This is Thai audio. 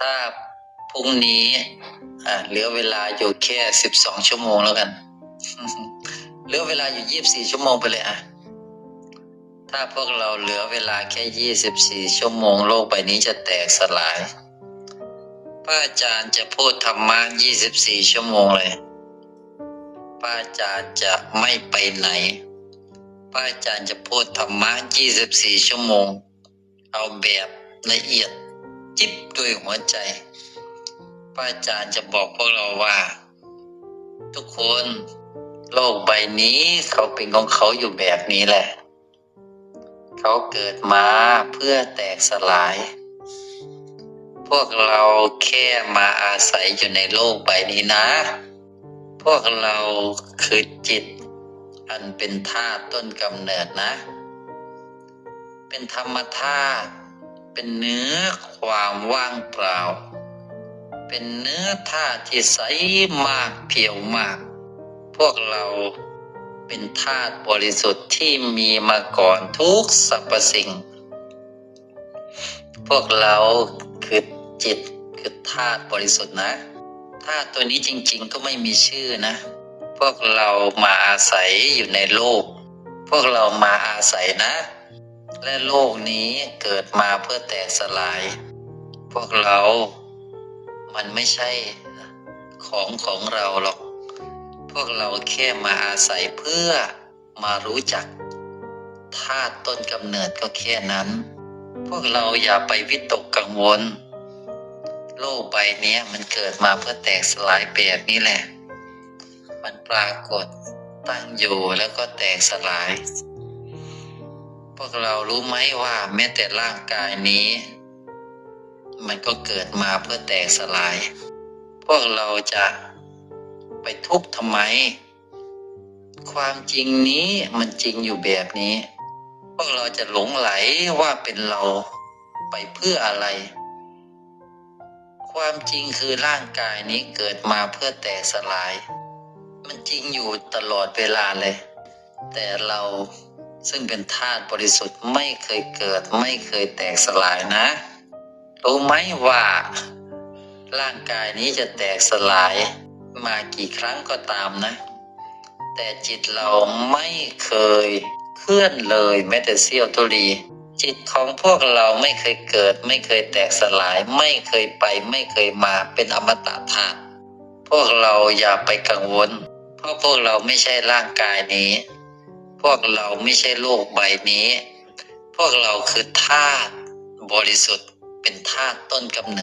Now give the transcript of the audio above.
ถ้าพรุ่งนี้เหลือเวลาอยู่แค่สิบสองชั่วโมงแล้วกัน เหลือเวลาอยู่ยี่บสี่ชั่วโมงไปเลยอะถ้าพวกเราเหลือเวลาแค่ยี่สิบสี่ชั่วโมงโลกใบนี้จะแตกสลาย พระอาจารย์จะพูดธรรมะยี่สิบสี่ชั่วโมงเลย พระอาจารย์จะไม่ไปไหน พระอาจารย์จะพูดธรรมะยี่สิบสี่ชั่วโมง เอาแบบละเอียด จิบด้วยหัวใจ พระอาจารย์จะบอกพวกเราว่า ทุกคนโลกใบนี้เขาเป็นของเขาอยู่แบบนี้แหละ เขาเกิดมาเพื่อแตกสลาย พวกเราแค่มาอาศัยอยู่ในโลกใบนี้นะ พวกเราคือจิต อันเป็นธาตุต้นกำเนิดนะ เป็นธรรมธาตุ เป็นเนื้อความว่างเปล่า เป็นเนื้อธาตุที่ใสมากเพียวมาก พวกเราเป็นธาตุบริสุทธิ์ที่มีมาก่อนทุกสรรพสิ่ง พวกเราคือจิตคือธาตุบริสุทธิ์นะธาตุตัวนี้จริงๆก็ไม่มีชื่อนะ พวกเรามาอาศัยอยู่ในโลก พวกเรามาอาศัยนะ และโลกนี้เกิดมาเพื่อแตกสลาย พวกเรา มันไม่ใช่ของของเราหรอก พวกเราแค่มาอาศัยเพื่อมารู้จักธาตุต้นกำเนิดก็แค่นั้น พวกเราอย่าไปวิตกกังวล โลกใบนี้มันเกิดมาเพื่อแตกสลายแบบนี้แหละ มันปรากฏตั้งอยู่แล้วก็แตกสลาย วกเรารู้ไหมว่าแม้แต่ร่างกายนี้ มันก็เกิดมาเพื่อแตกสลาย พวกเราจะไปทุกข์ทำไม ความจริงนี้มันจริงอยู่แบบนี้ พวกเราจะหลงไหลว่าเป็นเราไปเพื่ออะไร ความจริงคือร่างกายนี้เกิดมาเพื่อแตกสลาย มันจริงอยู่ตลอดเวลาเลย แต่เรา ซึ่งเป็นธาตุบริสุทธิ์ไม่เคยเกิดไม่เคยแตกสลายนะ รู้ไหมว่า ร่างกายนี้จะแตกสลายมากี่ครั้งก็ตามนะ แต่จิตเราไม่เคยเคลื่อนเลยแม้แต่เสี้ยวตุลี จิตของพวกเราไม่เคยเกิด ไม่เคยแตกสลาย ไม่เคยไป ไม่เคยมาเป็นอมตะธาตุพวกเราอย่าไปกังวล เพราะพวกเราไม่ใช่ร่างกายนี้ พวกเราไม่ใช่โลกใบนี้ พวกเราคือธาตุบริสุทธิ์เป็นธาตุต้นกำเนิด